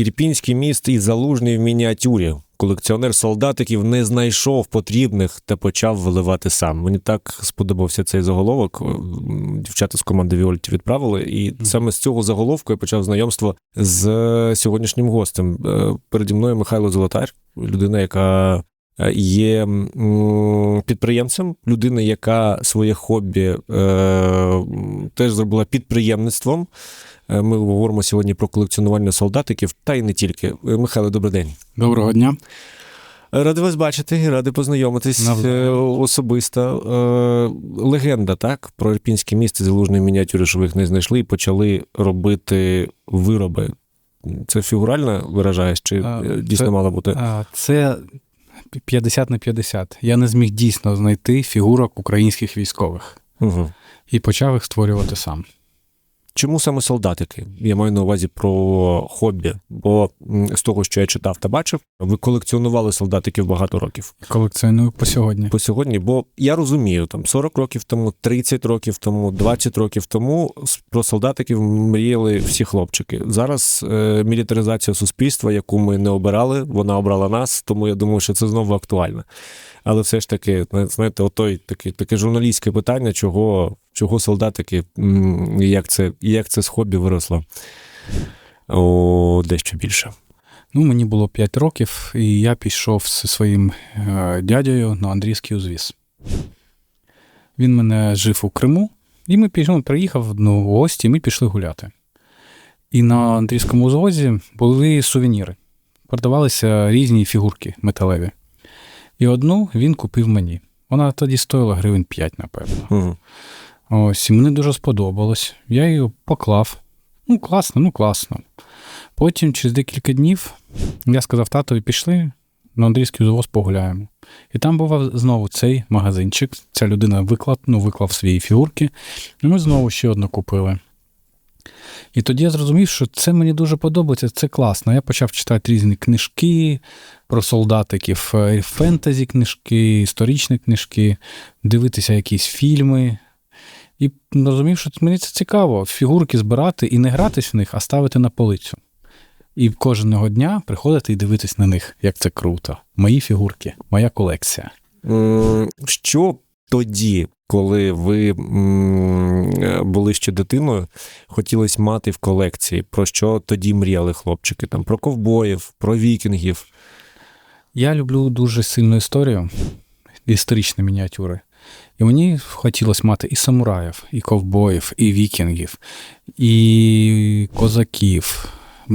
Ірпінський міст і залужний в мініатюрі. Колекціонер солдатиків не знайшов потрібних та почав виливати сам. Мені так сподобався цей заголовок. Дівчата з команди Віольті відправили. І саме з цього заголовку я почав знайомство з сьогоднішнім гостем. Е, Переді мною Михайло Золотар, людина, яка е, є підприємцем, людина, яка своє хобі е, теж зробила підприємництвом. Е, Ми говоримо сьогодні про колекціонування солдатиків, та й не тільки. Е, Михайло, добрий день. Доброго дня. Радий вас бачити, радий познайомитись Навзаєм. е, особисто. Легенда, так, про Ірпінське місце залужної мініатюри, що ви їх не знайшли, і почали робити вироби. Це фігурально виражаєш, чи А, дійсно це- мало бути? А, Це 50 на 50. Я не зміг дійсно знайти фігурок українських військових Угу. і почав їх створювати сам. Чому саме солдатики? Я маю на увазі про хобі. Бо з того, що я читав та бачив, ви колекціонували солдатиків багато років. Колекціоную по сьогодні. по сьогодні, бо я розумію, там 40 років тому, 30 років тому, 20 років тому про солдатиків мріяли всі хлопчики. Зараз е, мілітаризація суспільства, яку ми не обирали, вона обрала нас, тому я думаю, що це знову актуально. Але все ж таки, знаєте, отой таке, таке журналістське питання, чого, чого солдатики, як це, як це з хобі виросло о, дещо більше. Ну, мені було 5 років, і я пішов зі своїм е, дядею на Андрійський узвіз. Він мене жив у Криму, і ми пішли, приїхав ну, в гості, і ми пішли гуляти. І на Андрійському узвозі були сувеніри. Продавалися різні фігурки металеві. І одну він купив мені. Вона тоді стоїла гривень 5, напевно. Угу. Ось, і мені дуже сподобалось. Я її поклав. Ну, класно, ну класно. Потім, через декілька днів, я сказав татові, пішли на Андрійський завоз погуляємо. І там був знову цей магазинчик. Ця людина виклав, ну, виклав свої фігурки, і ми знову ще одну купили. І тоді я зрозумів, що це мені дуже подобається, це класно. Я почав читати різні книжки про солдатиків, е, фентезі книжки, історичні книжки, дивитися якісь фільми. І розумів, що мені це цікаво, фігурки збирати і не гратись в них, а ставити на полицю. І кожного дня приходити і дивитись на них, як це круто. Мої фігурки, моя колекція. Що тоді, коли ви були ще дитиною, хотілося мати в колекції? Про що тоді мріяли хлопчики? Там про ковбоїв, про вікінгів. Я люблю дуже сильну історію, історичні мініатюри. І мені хотілося мати і самураїв, і ковбоїв, і вікінгів, і козаків,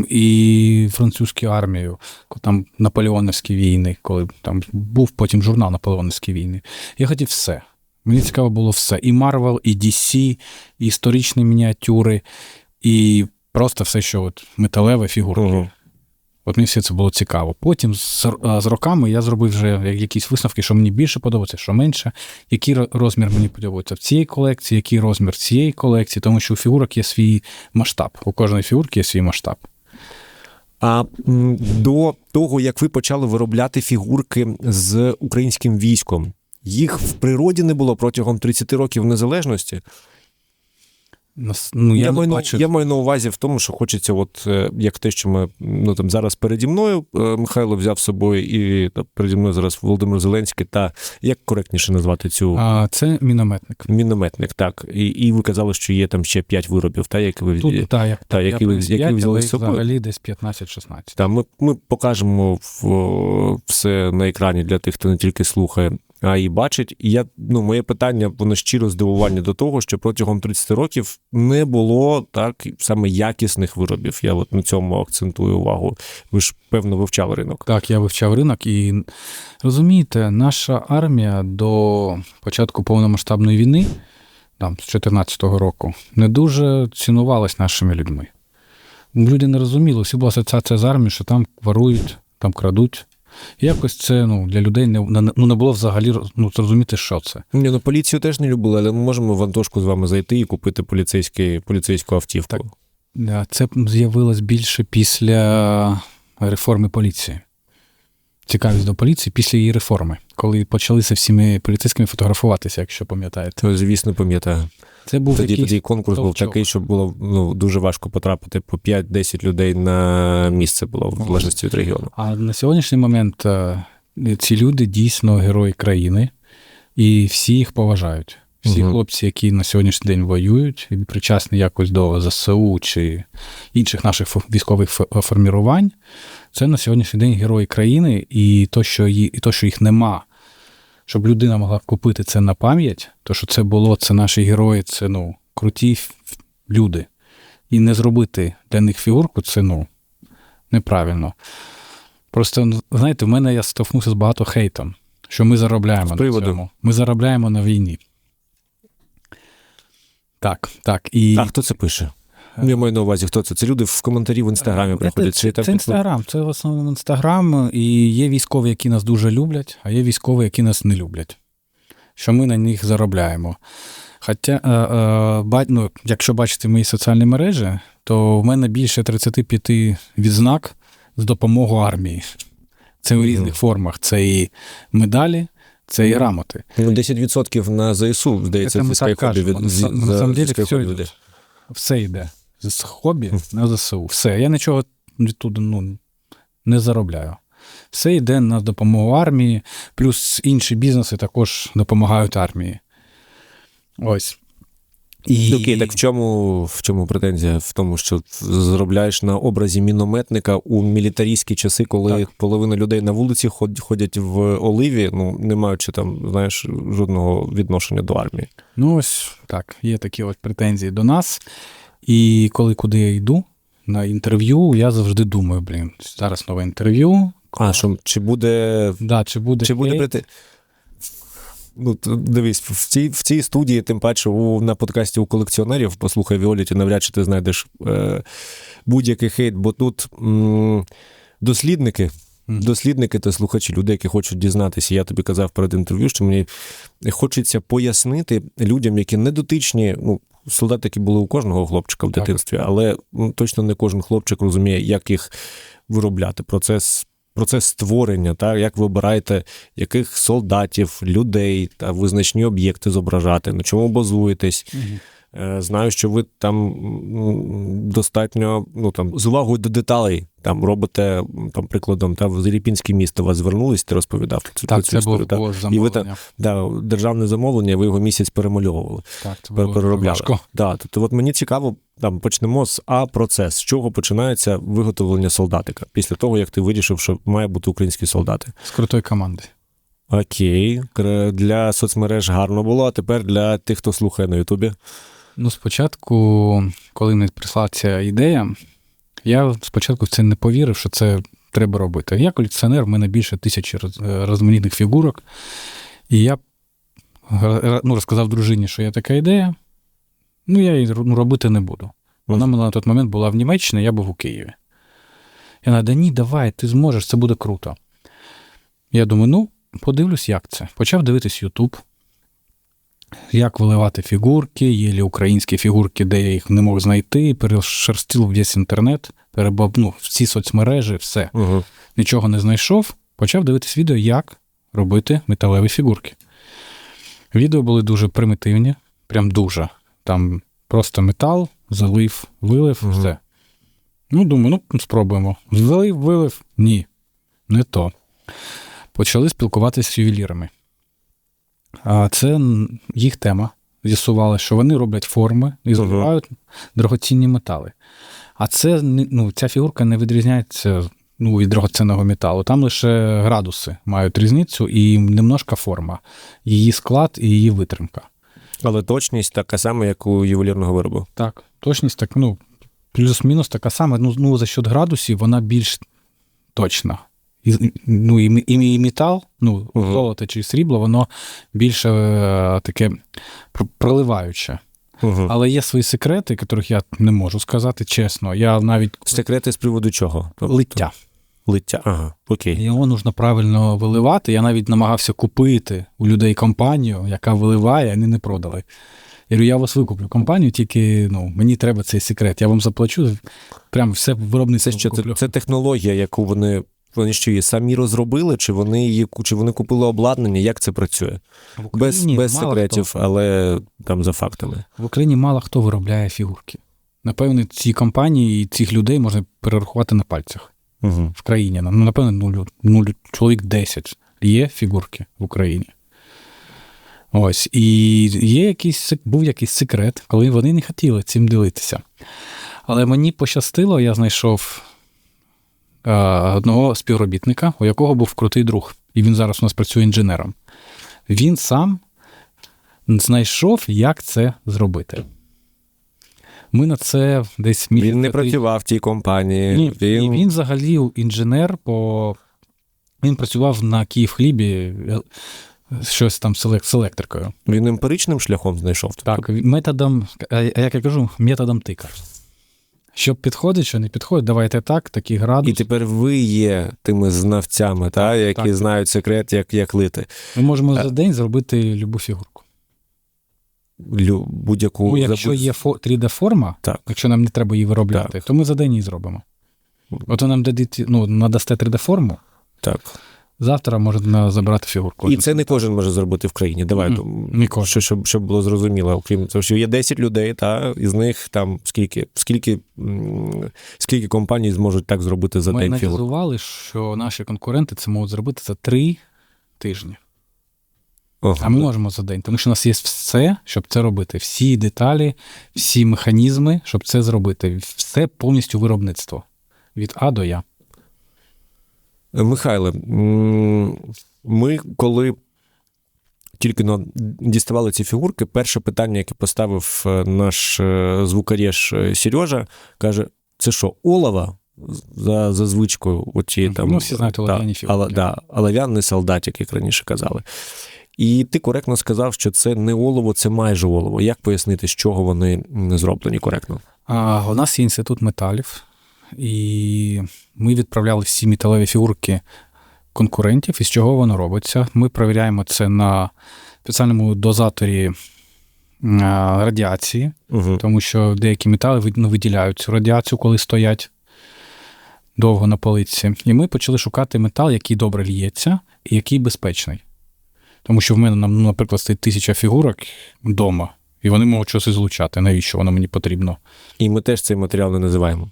і французьку армію, там наполеоновські війни, коли там був потім журнал Наполеоновські війни. Я хотів все. Мені цікаво було все. І Марвел, і DC, і історичні мініатюри, і просто все, що от металеве фігурки. От мені все це було цікаво. Потім з, з роками я зробив вже якісь висновки, що мені більше подобається, що менше, який розмір мені подобається в цій колекції, який розмір цієї колекції, тому що у фігурок є свій масштаб. У кожної фігурки є свій масштаб. А до того, як ви почали виробляти фігурки з українським військом, їх в природі не було протягом 30 років незалежності. Ну, я, я, маю, на- я маю на увазі в тому, що хочеться, от е, як те, що ми ну там зараз переді мною е, Михайло взяв з собою, і та, переді мною зараз Володимир Зеленський, та як коректніше назвати цю А, це мінометник. мінометник, так. І, і ви казали, що є там ще п'ять виробів, та які ви Тут, та, як, та, які ви- приніс які ви взяли з собою? Взагалі десь 15-16. Та ми, ми покажемо в, все на екрані для тих, хто не тільки слухає, і бачить. І я, ну, моє питання, воно щиро здивування до того, що протягом 30 років не було так саме якісних виробів. Я от на цьому акцентую увагу. Ви ж певно вивчали ринок. Так, я вивчав ринок і розумієте, наша армія до початку повномасштабної війни, там, з 2014 року, не дуже цінувалась нашими людьми. Люди не розуміли, всі була асоціація з армією, що там ворують, там крадуть. Якось це ну, для людей не, ну, не було взагалі ну, зрозуміти, що це. Ні, ну поліцію теж не любили, але ми можемо в Антошку з вами зайти і купити поліцейський, поліцейську автівку. Так. Це з'явилось більше після реформи поліції. Цікавість до поліції після її реформи, коли почалися всіми поліцейськими фотографуватися, якщо пам'ятаєте. То, звісно, пам'ятаю. Це був Тоді, якийсь тоді конкурс був товчок. такий, що було ну, дуже важко потрапити по 5-10 людей на місце було в залежності від регіону. А на сьогоднішній момент е, ці люди дійсно герої країни, і всі їх поважають. Всі Мгм. хлопці, які на сьогоднішній день воюють і причасні якось до ЗСУ чи інших наших військових формірувань, це на сьогоднішній день герої країни, і то, що, ї- і то, що їх нема, щоб людина могла купити це на пам'ять, то що це було, це наші герої, це ну, круті люди. І не зробити для них фігурку, це ну, неправильно. Просто, ну, знаєте, в мене я стовкнувся з багато хейтом, що ми заробляємо на цьому. Ми заробляємо на війні. Так, так. І А хто це пише? Я маю на увазі, хто це? Це люди в коментарі в інстаграмі приходять. це, це, це інстаграм, це в основному інстаграм, і є військові, які нас дуже люблять, а є військові, які нас не люблять. Що ми на них заробляємо. Хоча, е, е, ну, якщо бачити мої соціальні мережі, то в мене більше 35 відзнак з допомогою армії. Це в Мгм. різних формах. Це і медалі, це і грамоти. Ну, 10% на ЗСУ, здається, Це ми так кажемо. від На на самом деле все йде. Все йде з хобі на ЗСУ. Все. Я нічого відтуди ну, не заробляю. Все йде на допомогу армії, плюс інші бізнеси також допомагають армії. Ось. І... Ну, Окей, так в чому, в чому претензія? В тому, що заробляєш на образі мінометника у мілітарійські часи, коли Так. половина людей на вулиці ходять в оливі, ну не маючи там, знаєш, жодного відношення до армії. Ну, ось так, є такі от претензії до нас. І коли куди я йду на інтерв'ю, я завжди думаю, блін, зараз нове інтерв'ю. А що чи буде Да, чи буде, Чи буде прийти? Ну, дивись, в цій, в цій студії, тим паче, у, на подкасті у колекціонерів, послухай Віоліті, навряд чи ти знайдеш е, будь-який хейт, бо тут м, дослідники. Дослідники та слухачі, люди, які хочуть дізнатися. Я тобі казав перед інтерв'ю, що мені хочеться пояснити людям, які не дотичні. Ну, солдатики були у кожного хлопчика в Так. дитинстві, але ну, точно не кожен хлопчик розуміє, як їх виробляти. Процес. Процес створення, так, як ви обираєте, яких солдатів, людей та визначні об'єкти зображати, на чому базуєтесь. Мгм. Е, Знаю, що ви там достатньо ну, там, з увагою до деталей там, робите, там, прикладом, та, в Зеліпінське місто вас звернулись, ти розповідав цю, Так, цю це історію. було, та. було І ви замовлення. Да, державне замовлення, ви його місяць перемальовували, Так, це було переробляли. важко. Да, тобто, от мені цікаво, там почнемо з А процес. З чого починається виготовлення солдатика після того, як ти вирішив, що має бути українські солдати. З крутої команди. Окей, для соцмереж гарно було, а тепер для тих, хто слухає на Ютубі. Ну, спочатку, коли мені прийшла ця ідея, я спочатку в це не повірив, що це треба робити. Я колекціонер, в мене більше тисячі роз- розманітних фігурок. І я ну, розказав дружині, що є така ідея. Ну, я її ну, робити не буду. Вона на той момент була в Німеччині, я був у Києві. Я вона, да ні, давай, ти зможеш, це буде круто. Я думаю, ну, подивлюсь, як це. Почав дивитись Ютуб, як виливати фігурки, є лі українські фігурки, де я їх не мог знайти, перешерстив весь інтернет, перебабнув всі соцмережі, все. Угу. Нічого не знайшов, почав дивитись відео, як робити металеві фігурки. Відео були дуже примітивні, прям дуже. Там просто метал, залив, вилив, Мгм. все. Ну, думаю, ну, спробуємо. Залив, вилив, ні, не то. Почали спілкуватися з ювелірами. А це їх тема. З'ясували, що вони роблять форми і Мгм. заливають дорогоцінні метали. А це ну, ця фігурка не відрізняється ну, від дорогоцінного металу. Там лише градуси мають різницю і немножка форма, її склад і її витримка. Але точність така сама, як у ювелірного виробу. Так, точність так, ну, плюс-мінус така сама. Ну, ну за счет градусів вона більш точна. І, ну, і, і, і метал, ну, Мгм. золото чи срібло, воно більше е, таке пр- проливаюче. Угу. Але є свої секрети, яких я не можу сказати чесно. Я навіть Секрети з приводу чого? Лиття. Лиття. Ага, окей. Його нужно правильно виливати. Я навіть намагався купити у людей компанію, яка виливає, вони не продали. Я говорю, я вас викуплю компанію, тільки ну, мені треба цей секрет. Я вам заплачу, прям все Це що? Це, це технологія, яку вони вони що її самі розробили, чи вони її чи вони купили обладнання? Як це працює? В Без, Україні без мало секретів, хто- але там за фактами. в Україні мало хто виробляє фігурки. Напевно, ці компанії і цих людей можна перерахувати на пальцях Угу. в країні. Ну, напевно, ну, лю- ну, чоловік 10 є фігурки в Україні. Ось. І є якийсь, був якийсь секрет, коли вони не хотіли цим ділитися. Але мені пощастило, я знайшов одного співробітника, у якого був крутий друг, і він зараз у нас працює інженером. Він сам знайшов, як це зробити. Ми на це десь місяця Він не працював в тій компанії. ні, він... він... він взагалі інженер, по... він працював на Київхлібі, е, щось там з елек- електрикою. він емпіричним шляхом знайшов. Тобто, Так, методом, як я кажу, методом тика. Що підходить, що не підходить, давайте так, такий градус. І тепер ви є тими знавцями, та, які так. знають секрет, як, як лити. Ми можемо Е. за день зробити любу фігурку. Лю, будь-яку Ну, якщо забудь- є 3D-форма, Так. якщо нам не треба її виробляти, Так. то ми за день її зробимо. От ви нам дадите, ну, надасте 3D-форму, Так. Завтра можна забрати фігурку. І це не кожен може зробити в країні. Давай, М, то, що, щоб, щоб було зрозуміло, окрім того, що є 10 людей, та із них там скільки, скільки, скільки компаній зможуть так зробити за Ми день фігурку. аналізували, що наші конкуренти це можуть зробити за три тижні. А ми можемо за день, тому що у нас є все, щоб це робити. Всі деталі, всі механізми, щоб це зробити. Все повністю виробництво. Від А до Я. Михайле, ми коли тільки но діставали ці фігурки, перше питання, яке поставив е, наш е, звукарєш е, Сережа, каже: це що, олова? За, за звичкою, оці там Ну, всі знають олов'яні фігурки. але- да, олов'яний солдатик, як раніше казали. І ти коректно сказав, що це не олово, це майже олово. Як пояснити, з чого вони зроблені коректно? А, у нас є інститут металів, і ми відправляли всі металеві фігурки конкурентів, і з чого воно робиться. Ми перевіряємо це на спеціальному дозаторі радіації. Угу. тому що деякі метали ну, виділяють цю радіацію, коли стоять довго на полиці. І ми почали шукати метал, який добре ліється і який безпечний. Тому що в мене, ну, наприклад, стоїть тисяча фігурок вдома, і вони можуть щось злучати. Навіщо воно мені потрібно? І ми теж цей матеріал не називаємо.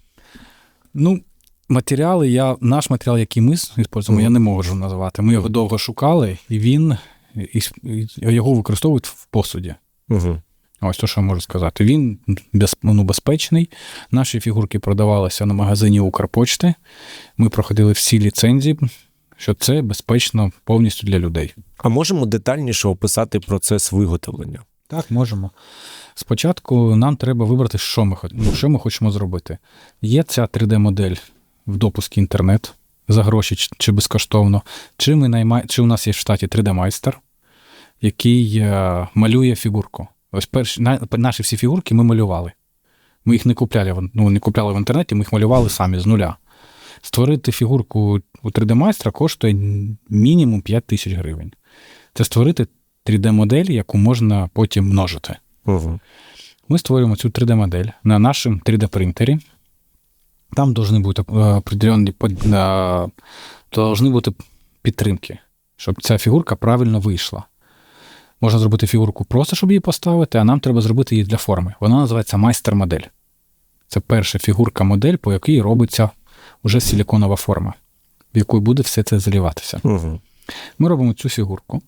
Ну, матеріали, я, наш матеріал, який ми використовуємо, я не можу називати. Ми його довго шукали, і він і, і його використовують в посуді. Угу. Ось то, що я можу сказати. Він без, ну, безпечний. Наші фігурки продавалися на магазині Укрпочти. Ми проходили всі ліцензії, що це безпечно повністю для людей. А можемо детальніше описати процес виготовлення? Так, можемо. Спочатку нам треба вибрати, що ми, ну, що ми хочемо зробити. Є ця 3D-модель в допуску інтернет за гроші чи, безкоштовно, чи, ми наймай, чи у нас є в штаті 3D-майстер, який е, малює фігурку. Ось перші, на, наші всі фігурки ми малювали. Ми їх не купляли, ну, не купляли в інтернеті, ми їх малювали самі з нуля. Створити фігурку у 3D-майстра коштує мінімум 5 тисяч гривень. Це створити 3D-модель, яку можна потім множити. Угу. Ми створюємо цю 3D-модель на нашому 3D-принтері. Там повинні бути е, определенні е, должны бути підтримки, щоб ця фігурка правильно вийшла. Можна зробити фігурку просто, щоб її поставити, а нам треба зробити її для форми. Вона називається майстер-модель. Це перша фігурка-модель, по якій робиться вже силіконова форма, в яку буде все це заливатися. Угу. Ми робимо цю фігурку.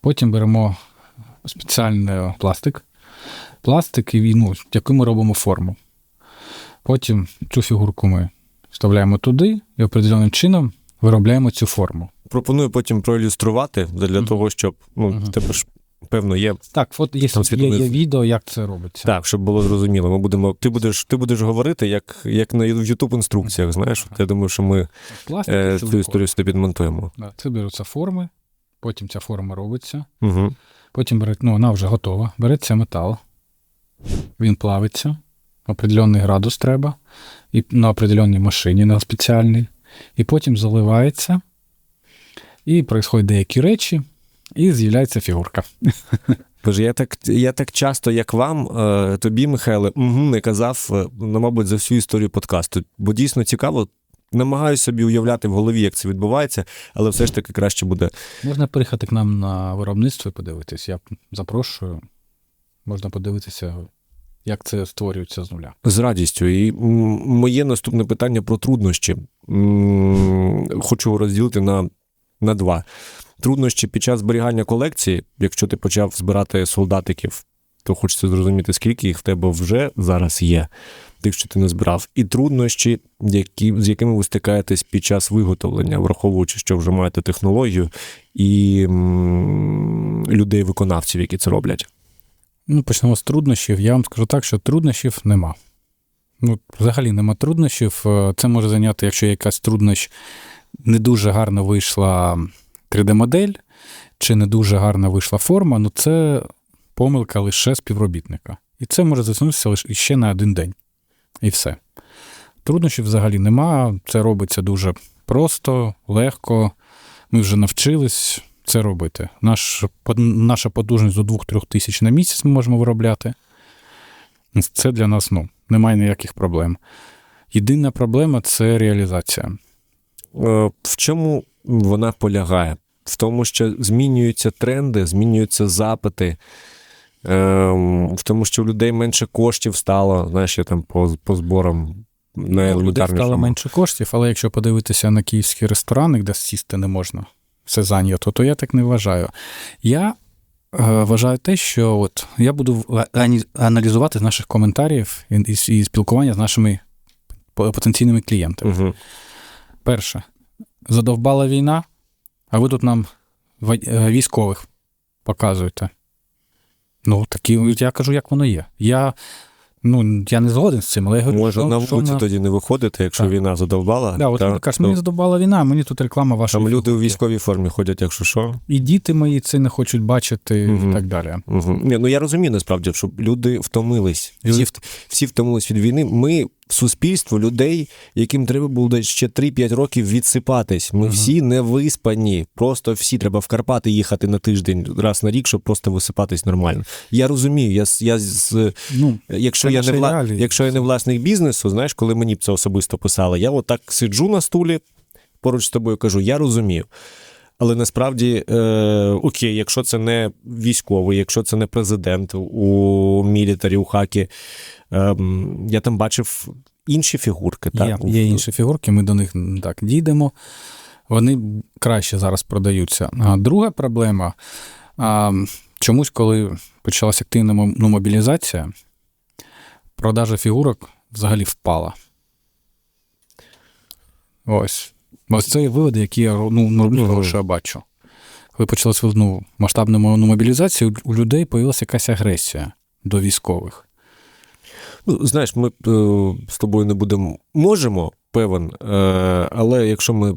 Потім беремо спеціальний пластик. Пластик, і, ну, який ми робимо форму. Потім цю фігурку ми вставляємо туди і определеним чином виробляємо цю форму. Пропоную потім проілюструвати для Мгм. того, щоб ну, в тебе ж певно є. Так, от є, Там є, є відео, як це робиться. Так, щоб було зрозуміло. Ми будемо. Ти будеш, ти будеш говорити, як, як на youtube інструкціях. Знаєш, я думаю, що ми Пластик е, цю історію сюди підмонтуємо. Да, Це беруться форми, потім ця форма робиться, Угу. потім бере, ну, вона вже готова. Береться метал, він плавиться, определенний градус треба, і на определенній машині, на спеціальній, і потім заливається, і відбуваються деякі речі, і з'являється фігурка. Боже, я так, я так часто, як вам, е, тобі, Михайле, угу, не казав, е, ну, мабуть, за всю історію подкасту. Бо дійсно цікаво. Намагаюся собі уявляти в голові, як це відбувається, але все ж таки краще буде. Можна приїхати к нам на виробництво і подивитись. Я запрошую. Можна подивитися, як це створюється з нуля. З радістю. І моє наступне питання про труднощі. Хочу розділити на, на два. Труднощі під час зберігання колекції, якщо ти почав збирати солдатиків, то хочеться зрозуміти, скільки їх в тебе вже зараз є, тих, що ти не збирав. І труднощі, які, з якими ви стикаєтесь під час виготовлення, враховуючи, що вже маєте технологію і м, людей-виконавців, які це роблять. Ну, почнемо з труднощів. Я вам скажу так, що труднощів нема. Ну, взагалі нема труднощів. Е, Це може зайняти, якщо якась труднощ не дуже гарно вийшла 3D-модель, чи не дуже гарно вийшла форма, ну це помилка лише співробітника. І це може затягнутися лише ще на один день. І все. Труднощів взагалі нема. Це робиться дуже просто, легко. Ми вже навчились це робити. Наш, наша потужність до 2-3 тисяч на місяць ми можемо виробляти. Це для нас ну, немає ніяких проблем. Єдина проблема це реалізація. Е, В чому вона полягає? В тому, що змінюються тренди, змінюються запити, в тому, що у людей менше коштів стало, знаєш, я там по, по зборам Ну, людей стало менше коштів, але якщо подивитися на київські ресторани, де сісти не можна, все зайнято, то я так не вважаю. Я е, вважаю те, що от я буду аналізувати з наших коментарів і, і, і спілкування з нашими потенційними клієнтами. Угу. Перше, задовбала війна, а ви тут нам е, військових показуєте. Ну, такі, я кажу, як воно є. Я, ну, я не згоден з цим, але я говорю, Може, що, на що вулиці тоді не виходити, якщо Так. війна задовбала. Да, от та, ти кажеш, то мені задовбала війна, мені тут реклама ваша. там люди у військовій формі ходять, якщо що. І діти мої це не хочуть бачити угу. і так далі. Угу. Ні, ну я розумію насправді, що люди втомились. Всі, всі втомились від війни. Ми суспільство людей, яким треба було ще 3-5 років відсипатись. Ми Мгм. всі не виспані. Просто всі треба в Карпати їхати на тиждень раз на рік, щоб просто висипатись нормально. Я розумію, я, я з Ну, Якщо я, не вла... Якщо я не власник бізнесу, знаєш, коли мені б це особисто писали, я отак сиджу на стулі, поруч з тобою кажу, я розумію. Але насправді, е, окей, якщо це не військовий, якщо це не президент у мілітарі, у хакі, е, я там бачив інші фігурки. є, Так? є інші фігурки, ми до них так дійдемо. Вони краще зараз продаються. А друга проблема. А, чомусь, коли почалася активна ну, мобілізація, продажа фігурок взагалі впала. Ось. Ось це є виводи, які я ну, роблю, того, що я бачу. Коли почалася ну, масштабна ну, мобілізація, у- у людей появилася якась агресія до військових. Ну, знаєш, ми е, з тобою не будемо. Можемо, певен, е, але якщо ми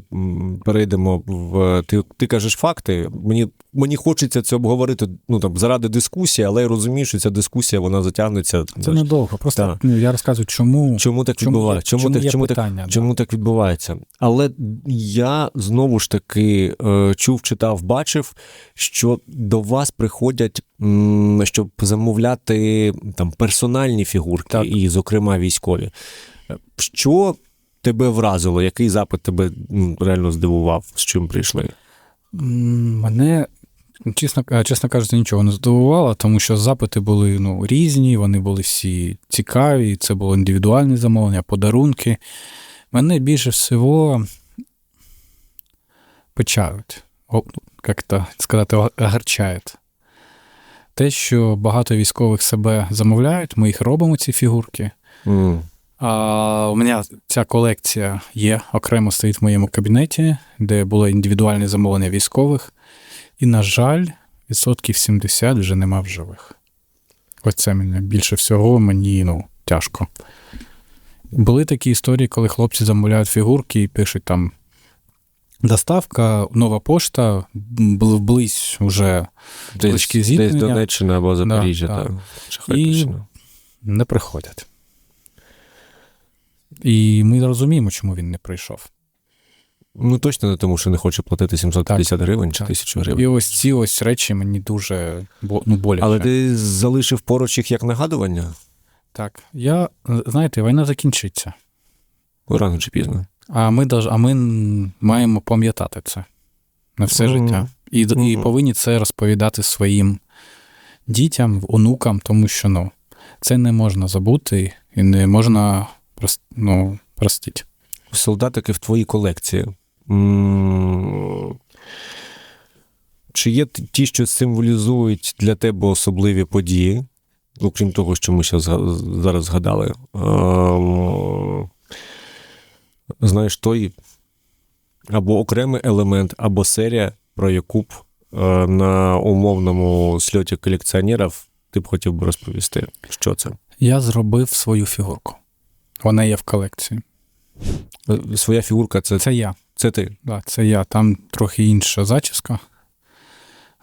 перейдемо в. Ти, ти кажеш факти, мені, мені хочеться це обговорити ну, там, заради дискусії, але я розумію, що ця дискусія вона затягнеться. Це недовго. Просто Так. ну, я розказую, чому, Чому так чому, відбувається? Чому, чому так, чому, питання. да. чому так відбувається? Але я знову ж таки е, чув, читав, бачив, що до вас приходять, щоб замовляти там персональні фігурки, Так. і, зокрема, військові. Е, Що тебе вразило? Який запит тебе реально здивував? З чим прийшли? Мене, чесно, е, чесно кажучи, нічого не здивувало, тому що запити були ну, різні, вони були всі цікаві, це було індивідуальне замовлення, подарунки. Мене більше всього печають, ну, як то сказати, огорчають. Те, що багато військових себе замовляють, ми їх робимо, ці фігурки. М. А, у мене ця колекція є, окремо стоїть в моєму кабінеті, де було індивідуальне замовлення військових. І, на жаль, відсотків 70 вже нема в живих. Оце мене більше всього мені ну, тяжко. Були такі історії, коли хлопці замовляють фігурки і пишуть там. Доставка, нова пошта, бл- близь уже Десь, десь. Донеччина або Запоріжжя. Да, так. Харківщина. не приходять. І ми розуміємо, чому він не прийшов. Ну точно не тому, що не хоче платити 750 гривень чи Так. 1000 гривень. І ось ці ось речі мені дуже ну, боляче. Але ти залишив поруч їх як нагадування? Так. Я, знаєте, війна закінчиться. Рано чи пізно. А ми, а ми маємо пам'ятати це на все Мгм. життя. І, д- і повинні це розповідати своїм дітям, онукам, тому що ну, це не можна забути і не можна ну, простити. солдатики в твоїй колекції. Чи є ті, що символізують для тебе особливі події, окрім того, що ми зараз згадали? Ем, Знаєш, той або окремий елемент, або серія, про яку б е, на умовному сльоті колекціонерів ти б хотів би розповісти. Що це? Я зробив свою фігурку. Вона є в колекції. Е, Своя фігурка це, Це я. це ти. Да, це я. Там трохи інша зачіска.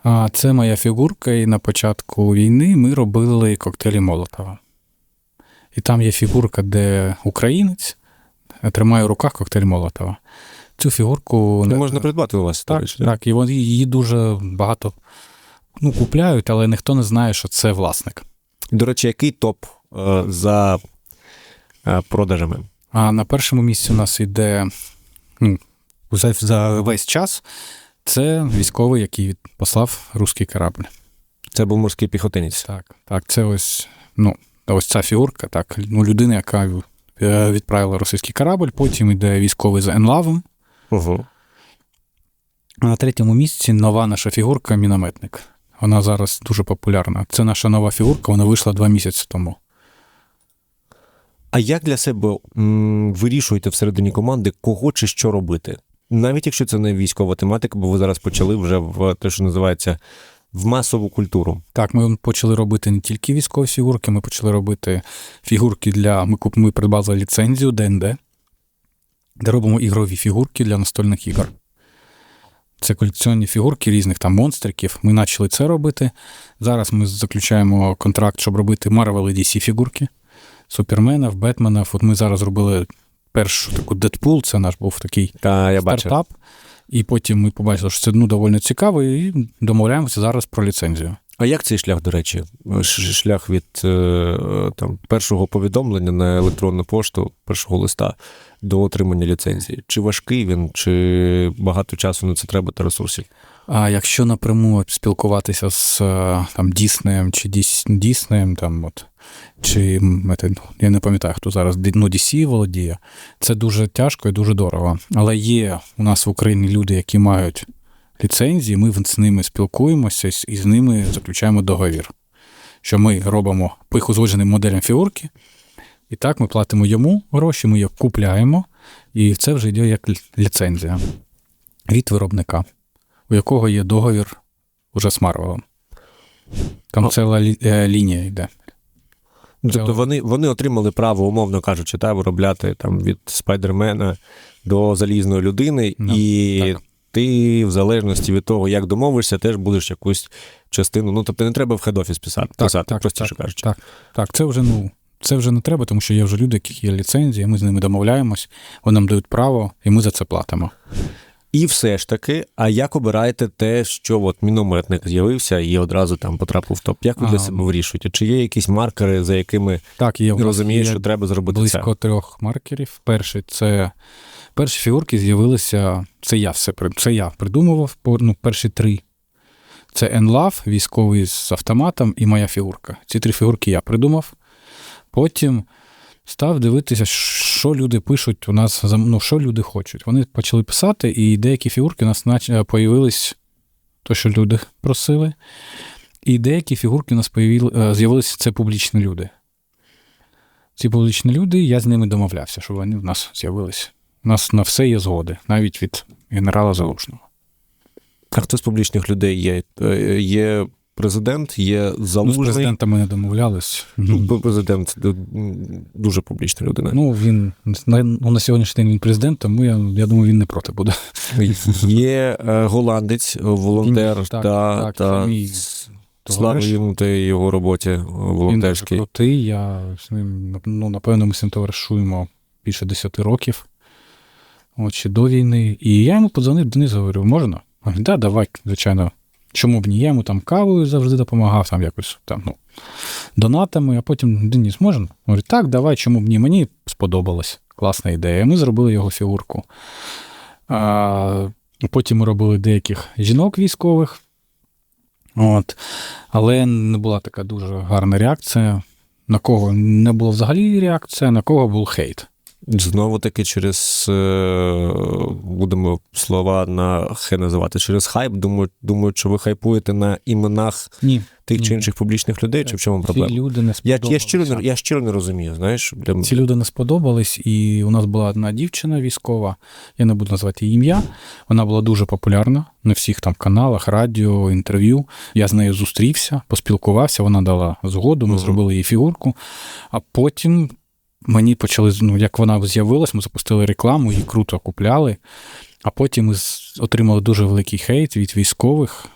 А це моя фігурка, і на початку війни ми робили коктейлі Молотова. І там є фігурка, де українець тримає в руках коктейль Молотова. Цю фігурку Не можна придбати у вас. так, речі, так, і вони- її дуже багато ну, купляють, але ніхто не знає, що це власник. До речі, який топ е, за е, продажами? А на першому місці у нас йде ну, за, за весь час. Це військовий, який послав руський корабль. Це був морський піхотинець. Так, так, це ось, ну, ось ця фігурка, так, ну, людина, яка е, відправила російський корабль, потім йде військовий за Енлавом. Угу. А на третьому місці нова наша фігурка мінометник. Вона зараз дуже популярна. Це наша нова фігурка, вона вийшла два місяці тому. А як для себе м, вирішуєте всередині команди, кого чи що робити? Навіть якщо це не військова тематика, бо ви зараз почали вже в те, що називається в масову культуру. Так, ми почали робити не тільки військові фігурки, ми почали робити фігурки для. Ми, куп- ми придбали ліцензію ДНД, де робимо ігрові фігурки для настольних ігор. Це колекціонні фігурки різних там монстриків. Ми почали це робити. Зараз ми заключаємо контракт, щоб робити Marvel і DC фігурки. Суперменів, Бетменів. От ми зараз робили першу таку Дедпул, це наш був такий Та я стартап. І потім ми побачили, що це ну, доволі цікаво, і домовляємося зараз про ліцензію. А як цей шлях, до речі? Шлях від е, там, першого повідомлення на електронну пошту, першого листа до отримання ліцензії? Чи важкий він, чи багато часу на це треба та ресурсів? А якщо напряму спілкуватися з е, там Діснеєм чи Діс- Діснеєм, там от чи я не пам'ятаю, хто зараз ну, DC володіє, це дуже тяжко і дуже дорого. Але є у нас в Україні люди, які мають ліцензії, ми з ними спілкуємося і з ними заключаємо договір. Що ми робимо по їх узгодженим моделям фігурки, і так ми платимо йому гроші, ми їх купляємо, і це вже йде як ліцензія від виробника у якого є договір уже з Марвелом. Там Ну. ціла лі- е, лінія йде. Тобто вони, вони отримали право, умовно кажучи, та, виробляти там від спайдермена до залізної людини, Ну, і так. ти, в залежності від того, як домовишся, теж будеш якусь частину. Ну, тобто не треба в хед-офіс писати, писати простіше так, кажучи. Так, так, це вже ну. Це вже не треба, тому що є вже люди, яких є ліцензія, ми з ними домовляємось, вони нам дають право, і ми за це платимо. І все ж таки, а як обираєте те, що от мінометник з'явився і одразу там потрапив в топ? Як ви для себе вирішуєте? Чи є якісь маркери, за якими Так, є розумієш, є що треба зробити близько трьох маркерів. Перший це перші фігурки з'явилися. Це я все це я придумував. Ну, перші три. Це Енлав, військовий з автоматом і моя фігурка. Ці три фігурки я придумав. Потім став дивитися, що люди пишуть у нас, ну, що люди хочуть. Вони почали писати, і деякі фігурки у нас е, появились, то, що люди просили. І деякі фігурки у нас е, з'явилися це публічні люди. Ці публічні люди, я з ними домовлявся, щоб вони в нас з'явилися. У нас на все є згоди, навіть від генерала Залужного. А хто з публічних людей є? Е, Є президент, є Ну, з залужний. президентом ми не домовлялись. Ну, Президент дуже публічна людина. Ну, він на, ну, на сьогоднішній день він президент, тому я, я думаю, він не проти буде. Є е, голландець, волонтер Він- так, та, так, та мій слава йому та його роботі е, Він крутий. Я з ним, ну, напевно, ми з ним товаришуємо більше 10 років. От ще до війни. І я йому подзвонив, Денис, говорю, можна? Говорить, да, давай, звичайно. Чому б ні? Я йому там кавою завжди допомагав, там якось там, ну, донатами, а потім Денис, можна? Говорить, так, давай, чому б ні? Мені сподобалось. класна ідея. Ми зробили його фігурку. А, потім ми робили деяких жінок військових. От. Але не була така дуже гарна реакція. На кого не було взагалі реакція, на кого був хейт. Знову таки, через е, будемо слова на хе називати через хайп. Думаю, думаю, що ви хайпуєте на іменах Ні. тих чи інших публічних людей, чи в чому Ці люди не Я, я, щиро, я щиро не розумію, знаєш. Для... Ці люди не сподобались, і у нас була одна дівчина військова, я не буду назвати її ім'я. Вона була дуже популярна на всіх там каналах, радіо, інтерв'ю. Я з нею зустрівся, поспілкувався, вона дала згоду, ми Мгм. зробили їй фігурку. А потім мені почали, ну, як вона з'явилась, ми запустили рекламу, її круто купляли. А потім ми отримали дуже великий хейт від військових.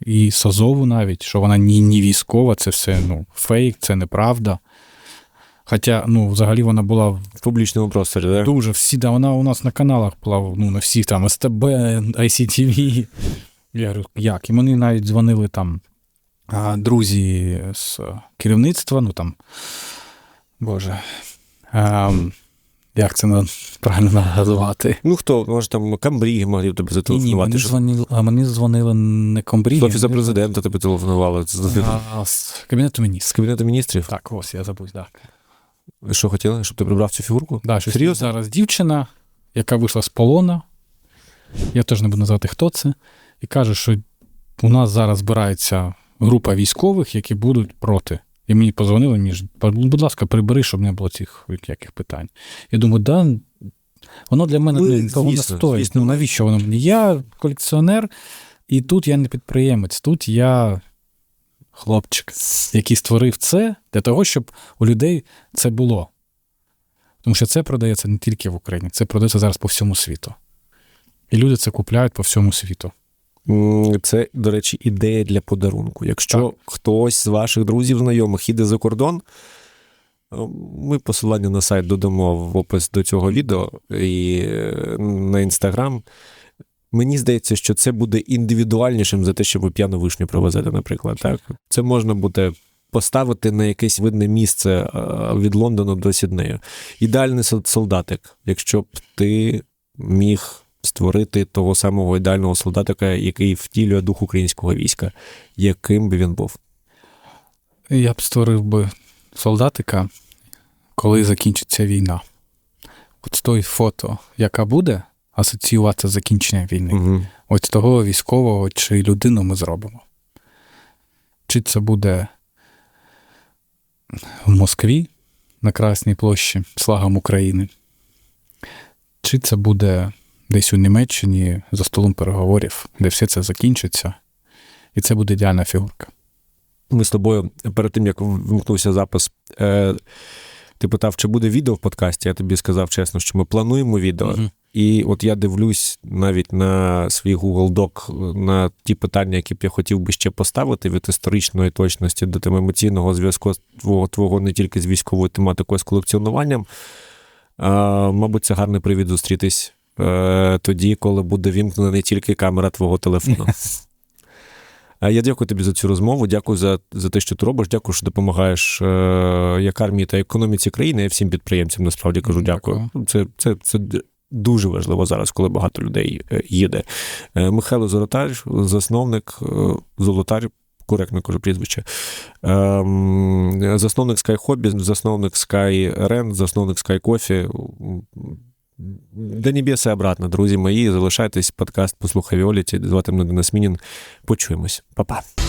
І Сазову навіть, що вона ні, ні військова, це все ну, фейк, це неправда. Хоча, ну, взагалі вона була В публічному просторі, так? Дуже всі, да, вона у нас на каналах була, ну, на всіх там СТБ, ICTV. Я говорю, як? І мені навіть дзвонили там друзі з керівництва, ну там, Боже, а, як це правильно назвати? Ну хто, може там Камбріги могли б тебе Ні, ні, зателефонувати. мені дзвонили, мені дзвонили не комбріги. З офісу президента тебе телефонували. А з кабінету міністрів. з кабінету міністрів. Так, ось я забув, так. Ви Що хотіли, щоб ти прибрав цю фігурку? Да, Серйозно? зараз дівчина, яка вийшла з полона, я теж не буду називати, хто це, і каже, що у нас зараз збирається група військових, які будуть проти. І мені позвонили, мені ж, будь ласка, прибери, щоб не було цих яких питань. Я думаю, да, воно для мене Ну, того не стоїть. Ну навіщо воно мені? Я колекціонер, і тут я не підприємець, тут я хлопчик, який створив це для того, щоб у людей це було. Тому що це продається не тільки в Україні, це продається зараз по всьому світу. І люди це купляють по всьому світу. Це, до речі, ідея для подарунку. Якщо хтось з ваших друзів, знайомих їде за кордон, е, ми посилання на сайт додамо в опис до цього відео і е, на інстаграм. Мені здається, що це буде індивідуальнішим за те, що ви п'яну вишню провезете, наприклад. Так? Це можна буде поставити на якесь видне місце від Лондону до Сіднею. Ідеальний солдатик, якщо б ти міг створити того самого ідеального солдатика, який втілює дух українського війська, яким би він був. Я б створив би солдатика, коли закінчиться війна. От з тої фото, яка буде, асоціювати з закінченням війни. Угу. От того військового чи людину ми зробимо. Чи це буде в Москві на Красній площі з флагом України, чи це буде десь у Німеччині за столом переговорів, де все це закінчиться, і це буде ідеальна фігурка. Ми з тобою перед тим, як вимкнувся запис, е, ти питав, чи буде відео в подкасті. Я тобі сказав чесно, що ми плануємо відео. Мгм. І от я дивлюсь навіть на свій Google Doc на ті питання, які б я хотів би ще поставити від історичної точності до тем емоційного зв'язку твого, твого не тільки з військовою тематикою, а з колекціонуванням. А, мабуть, це гарний привід зустрітись е, тоді, коли буде вімкнена не тільки камера твого телефону. Я дякую тобі за цю розмову. Дякую за, за те, що ти робиш. Дякую, що допомагаєш е, як армії та економіці країни. Я всім підприємцям насправді кажу дякую. Це, це, це дуже важливо зараз, коли багато людей е, їде. Е, Михайло Золотар, засновник е, Золотар. Коректно кажу прізвище. Ем, засновник Sky Hobby, засновник Sky Rent, засновник Sky Coffee. До небеса і обратно, друзі мої. Залишайтесь подкаст Послухай Віоліті. Звати мене Денис Мінін. Почуємось. Па-па.